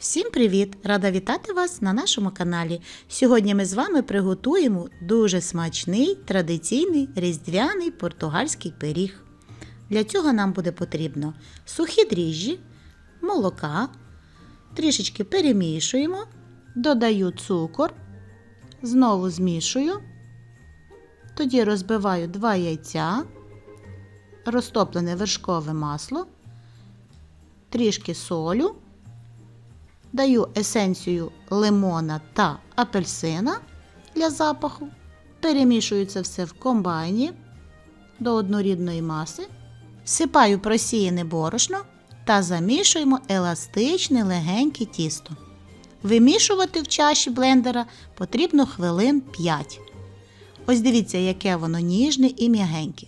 Всім привіт! Рада вітати вас на нашому каналі. Сьогодні ми з вами приготуємо дуже смачний традиційний різдвяний португальський пиріг. Для цього нам буде потрібно сухі дріжджі, молока, трішечки перемішуємо, додаю цукор, знову змішую, тоді розбиваю 2 яйця, розтоплене вершкове масло, трішки солю. Даю есенцію лимона та апельсина для запаху. Перемішую це все в комбайні до однорідної маси. Всипаю просіяне борошно та замішуємо еластичне легеньке тісто. Вимішувати в чаші блендера потрібно хвилин 5. Ось дивіться, яке воно ніжне і м'ягеньке.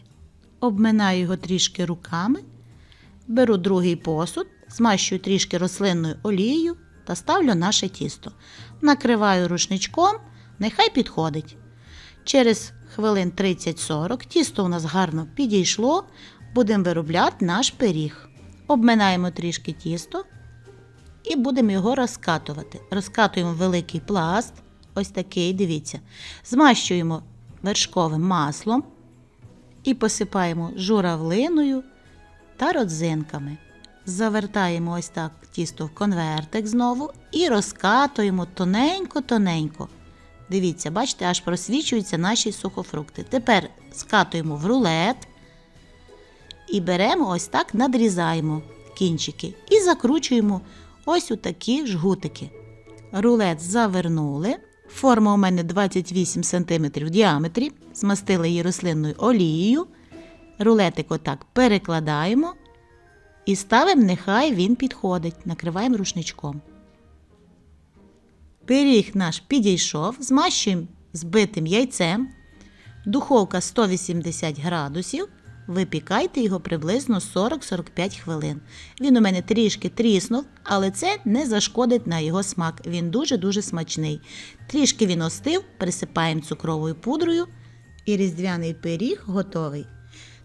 Обминаю його трішки руками. Беру другий посуд, змащую трішки рослинною олією та ставлю наше тісто. Накриваю рушничком, нехай підходить. Через хвилин 30-40 тісто у нас гарно підійшло, будемо виробляти наш пиріг. Обминаємо трішки тісто і будемо його розкатувати. Розкатуємо великий пласт, ось такий, дивіться. Змащуємо вершковим маслом і посипаємо журавлиною та родзинками. Завертаємо ось так тісто в конвертик знову і розкатуємо тоненько-тоненько. Дивіться, бачите, аж просвічуються наші сухофрукти. Тепер скатуємо в рулет і беремо ось так, надрізаємо кінчики і закручуємо ось у такі жгутики. Рулет завернули. Форма у мене 28 см в діаметрі. Змастили її рослинною олією. Рулетик отак перекладаємо. І ставимо, нехай він підходить, накриваємо рушничком. Пиріг наш підійшов, змащуємо збитим яйцем. Духовка 180 градусів. Випікайте його приблизно 40-45 хвилин. Він у мене трішки тріснув, але це не зашкодить на його смак. Він дуже-дуже смачний. Трішки він остив, присипаємо цукровою пудрою, і різдвяний пиріг готовий.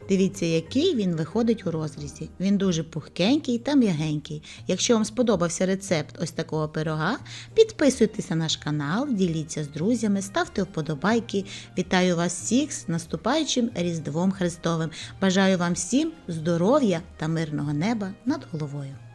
Дивіться, який він виходить у розрізі. Він дуже пухкенький та м'ягенький. Якщо вам сподобався рецепт ось такого пирога, підписуйтесь на наш канал, діліться з друзями, ставте вподобайки. Вітаю вас всіх з наступаючим Різдвом Христовим. Бажаю вам всім здоров'я та мирного неба над головою.